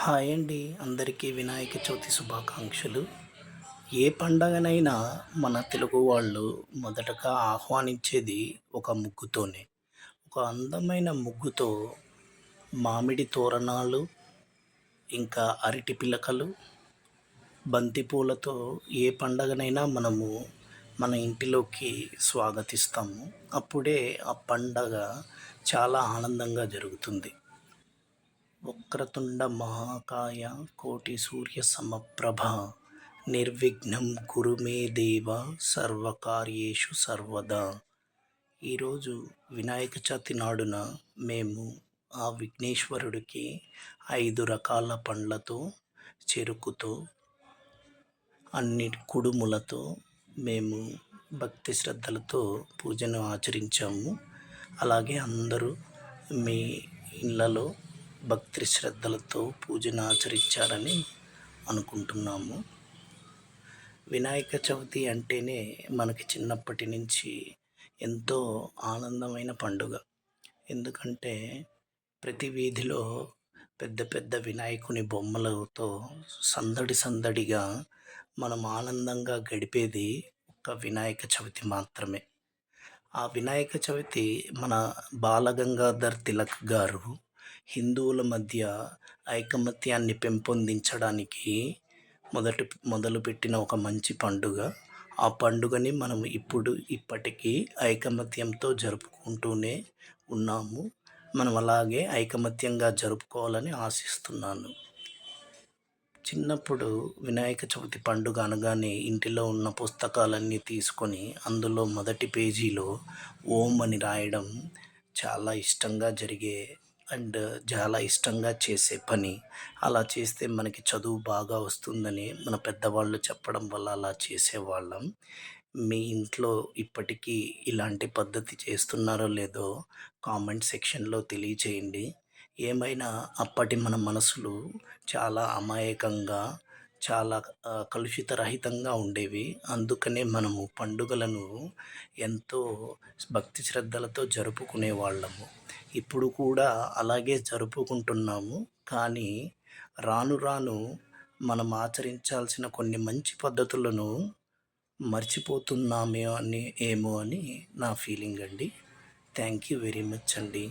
Hi అండి. అందరికీ వినాయక చవితి శుభాకాంక్షలు. ఏ పండగనైనా మన తెలుగు వాళ్ళు మొదటగా ఆహ్వానించేది ఒక ముగ్గుతోనే. ఒక అందమైన ముగ్గుతో మామిడి తోరణాలు ఇంకా అరటి పిలకలు బంతిపూలతో ఏ పండగనైనా మనము మన ఇంటిలోకి స్వాగతిస్తాము. అప్పుడే ఆ పండగ చాలా ఆనందంగా జరుగుతుంది. వక్రతుండ మహాకాయ కోటి సూర్య సమప్రభ నిర్విఘ్నం గురు మే దేవ సర్వకార్యేషు సర్వదా. ఈరోజు వినాయక చవితి నాడున మేము ఆ విఘ్నేశ్వరుడికి ఐదు రకాల పండ్లతో చెరుకుతో అన్ని కుడుములతో మేము భక్తి శ్రద్ధలతో పూజను ఆచరించాము. అలాగే అందరూ మీ ఇళ్ళలో భక్తి శ్రద్ధలతో పూజను ఆచరించాలని అనుకుంటున్నాము. వినాయక చవితి అంటేనే మనకి చిన్నప్పటి నుంచి ఎంతో ఆనందమైన పండుగ. ఎందుకంటే ప్రతి వీధిలో పెద్ద పెద్ద వినాయకుని బొమ్మలతో సందడి సందడిగా మనం ఆనందంగా గడిపేది ఒక వినాయక చవితి మాత్రమే. ఆ వినాయక చవితి మన బాలగంగాధర్ తిలక్ గారు హిందువుల మధ్య ఐకమత్యాన్ని పెంపొందించడానికి మొదటి మొదలుపెట్టిన ఒక మంచి పండుగ. ఆ పండుగని మనం ఇప్పుడు ఇప్పటికీ ఐకమత్యంతో జరుపుకుంటూనే ఉన్నాము. మనం అలాగే ఐకమత్యంగా జరుపుకోవాలని ఆశిస్తున్నాను. చిన్నప్పుడు వినాయక చవితి పండుగ అనగానే ఇంటిలో ఉన్న పుస్తకాలన్నీ తీసుకొని అందులో మొదటి పేజీలో ఓం అని రాయడం చాలా ఇష్టంగా జరిగే అండ్ చాలా ఇష్టంగా చేసే పని. అలా చేస్తే మనకి చదువు బాగా వస్తుందని మన పెద్దవాళ్ళు చెప్పడం వల్ల అలా చేసేవాళ్ళం. మీ ఇంట్లో ఇప్పటికీ ఇలాంటి పద్ధతి చేస్తున్నారో లేదో కామెంట్ సెక్షన్లో తెలియచేయండి. ఏమైనా అప్పటి మన మనసులు చాలా అమాయకంగా చాలా కలుషిత రహితంగా ఉండేవి. అందుకనే మనము పండుగలను ఎంతో భక్తి శ్రద్ధలతో జరుపుకునే వాళ్ళము ఇప్పుడు కూడా అలాగే జరుపుకుంటున్నాము. కానీ రాను రాను మనం ఆచరించాల్సిన కొన్ని మంచి పద్ధతులను మర్చిపోతున్నామే అని ఏమో అని నా ఫీలింగ్ అండి. థ్యాంక్ యూ వెరీ మచ్ అండి.